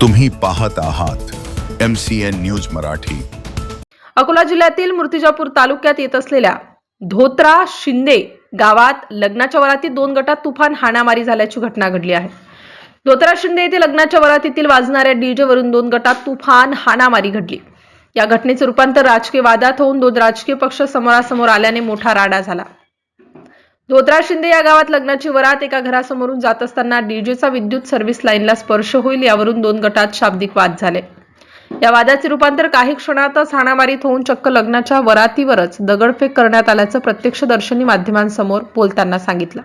तुम्ही पाहत आहात M C N news Marathi. Akola जिल्ह्यातील मूर्तिजापूर तालुक्यात येत असलेल्या धोत्रा शिंदे गावात लग्नाच्या वरातीत दोन गटात तुफान हाणामारी झाल्याची घटना घडली आहे. धोत्रा शिंदे येथे लग्नाच्या वरातीतील वाजणाऱ्या डीजे वरून दोन गटात तुफान हाणामारी घडली. या घटनेचे रूपांतर राजकीय वादात होऊन दोन राजकीय पक्ष समोरासमोर आल्याने मोठा राडा झाला. धोत्रा शिंदे या गावात लग्नाची वरात एका घरासमोरून जात असताना डीजेचा विद्युत सर्व्हिस लाईनला स्पर्श होईल यावरून दोन गटात शाब्दिक वाद झाले. या वादाचे रूपांतर काही क्षणातच हाणामारीत होऊन चक्क लग्नाच्या वरातीवरच दगडफेक करण्यात आल्याचं प्रत्यक्षदर्शनी माध्यमांसमोर बोलताना सांगितलं.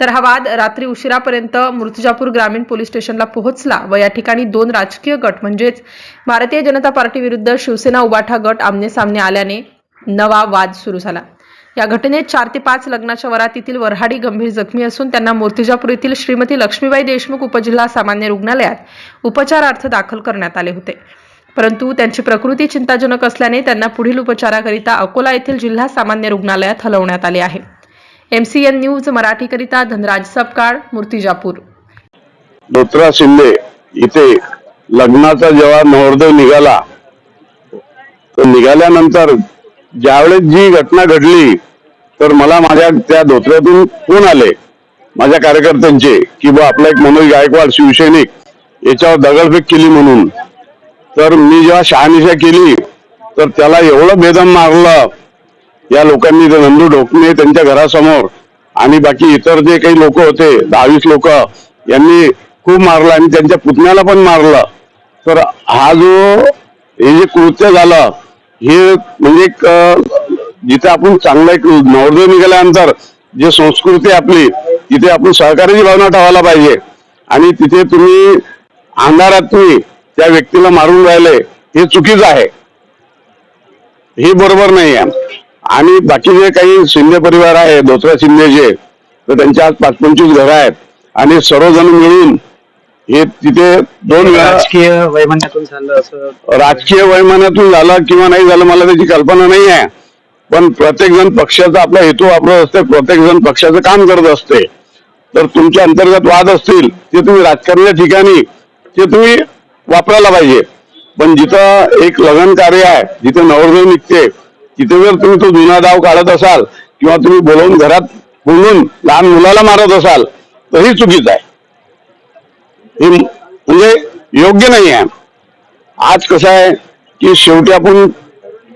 तर हा वाद रात्री उशिरापर्यंत मूर्तिजापूर ग्रामीण पोलीस स्टेशनला पोहोचला व या ठिकाणी दोन राजकीय गट म्हणजेच भारतीय जनता पार्टी विरुद्ध शिवसेना उबाठा गट आमने सामने आल्याने नवा वाद सुरू झाला. या घटनेत चार ते पाच लग्नाच्या वरातीतील वरहाडी गंभीर जखमी असून त्यांना मूर्तिजापूर येथील श्रीमती लक्ष्मीबाई देशमुख उपजिल्हा सामान्य रुग्णालयात उपचारार्थ दाखल करण्यात आले होते. परंतु त्यांची प्रकृती चिंताजनक असल्याने त्यांना पुढील उपचाराकरिता अकोला येथील जिल्हा सामान्य रुग्णालयात हलवण्यात आले आहे. एम सी एन न्यूज मराठीकरिता धनराज सपकाळ मूर्तिजापूर. धोत्रा शिंदे इथे लग्नाचा जेव्हा नवरदेव निघाला निघाल्यानंतर ज्यावेळेस जी घटना घडली तर मला माझ्या त्या धोत्र्यातून कोण आले? माझ्या कार्यकर्त्यांचे की बा आपला एक मनोज गायकवाड शिवसैनिक याच्यावर दगडफेक केली म्हणून. तर मी जेव्हा शहानिशा केली तर त्याला एवढं बेदम मारलं. या लोकांनी नंदू ढोकणे त्यांच्या घरासमोर आणि बाकी इतर जे काही लोक होते दहावीस लोक यांनी खूप मारलं आणि त्यांच्या पुतण्याला पण मारलं. तर हा जो हे जे कृत्य झालं हे म्हणजे एक जिथे आपण चांगला एक नवरदेव निघाल्यानंतर जे संस्कृती आपली तिथे आपण सहकार्याची भावना ठेवायला पाहिजे. आणि तिथे तुम्ही अंधारात तुम्ही त्या व्यक्तीला मारून राहिले हे चुकीचं आहे. हे बरोबर नाही आहे. आणि बाकी जे काही शिंदे परिवार आहे धोत्रा शिंदेचे तर त्यांच्या आज पाच पंचवीस घरं आहेत. आणि सर्वजण मिळून हे तिथे दोन राजकीय वैमनस्यातून झालं असं राजकीय वैमानातून झालं किंवा नाही झालं मला त्याची कल्पना नाही आहे. पण प्रत्येक जण पक्षाचा आपला हेतू वापरत असते प्रत्येक जण पक्षाचं काम करत असते. तर तुमच्या अंतर्गत वाद असतील ते तुम्ही राजकारणाच्या ठिकाणी ते तुम्ही वापरायला पाहिजे. पण जिथं एक लग्न कार्य आहे जिथे नवरदेव निघते तिथे जर तुम्ही तो जुना डाव काढत असाल किंवा तुम्ही बोलवून घरात बोलून लहान मुलाला मारत असाल तर ही चुकीचं आहे. हे म्हणजे योग्य नाही आहे आज कसं आहे की शेवटी आपण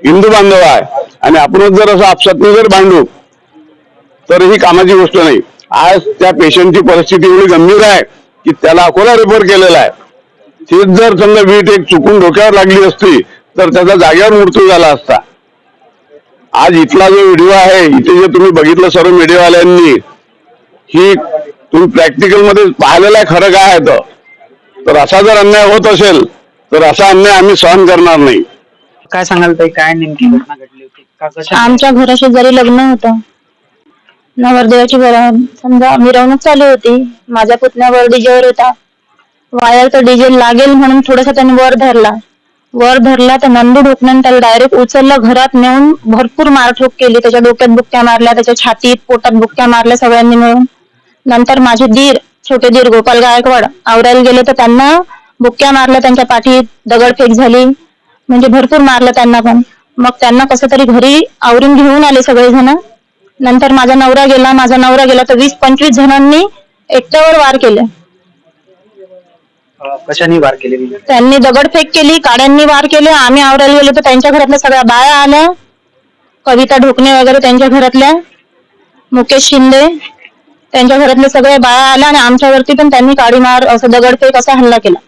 हिंदू बांधव आहे. आणि आपणच जर असं आपसातनं जर भांडू तर ही कामाची गोष्ट नाही. आज त्या पेशंटची परिस्थिती एवढी गंभीर आहे की त्याला अकोला रेफर केलेला आहे. तेच जर समजा वीट एक चुकून डोक्यावर लागली असती तर त्याचा जागेवर मृत्यू झाला असता. आज इथला जो व्हिडिओ आहे इथे जे तुम्ही बघितलं सर्व मीडियावाल्यांनी ही तुम्ही प्रॅक्टिकलमध्ये पाहिलेला आहे खरं काय आहे तर. तर असा जर अन्याय होत असेल तर असा अन्याय आम्ही सहन करणार नाही. काय सांगाल ताई? काय नेमकी घटना घडली? आमच्या घराशी जरी लग्न होतं नवरदेवाची समजा मिरवणूक चालू होती माझ्या पुतण्यावर डीजेवर होता. वायर तर डीजे लागेल म्हणून थोडासा त्याने वर धरला. वर धरला तर नंदू ढोकण्याने त्याला डायरेक्ट उचललं घरात नेऊन भरपूर मारठोक केली. त्याच्या डोक्यात बुक्क्या मारल्या त्याच्या छातीत पोटात बुक्क्या मारल्या सगळ्यांनी मिळून. नंतर माझे दीर छोटे दीर गोपाल गायकवाड आवरायला गेले तर त्यांना बुक्क्या मारल्या त्यांच्या पाठीत दगडफेक झाली. म्हणजे भरपूर मारलं त्यांना पण. मग त्यांना कसं तरी घरी आवरून घेऊन आले सगळेजण. नंतर माझा नवरा गेला माझा नवरा गेला तर वीस पंचवीस जणांनी एकट्यावर वार केले. कशाने वार केले? त्यांनी दगडफेक केली काड्यांनी वार केले आम्ही आवरायला गेलो तर त्यांच्या घरातल्या सगळ्या बाया आल्या. कविता ढोकणे वगैरे त्यांच्या घरातल्या मुकेश शिंदे त्यांच्या घरातल्या सगळ्या बाया आल्या आणि आमच्यावरती पण त्यांनी काडी मार असं दगडफेक असा हल्ला केला.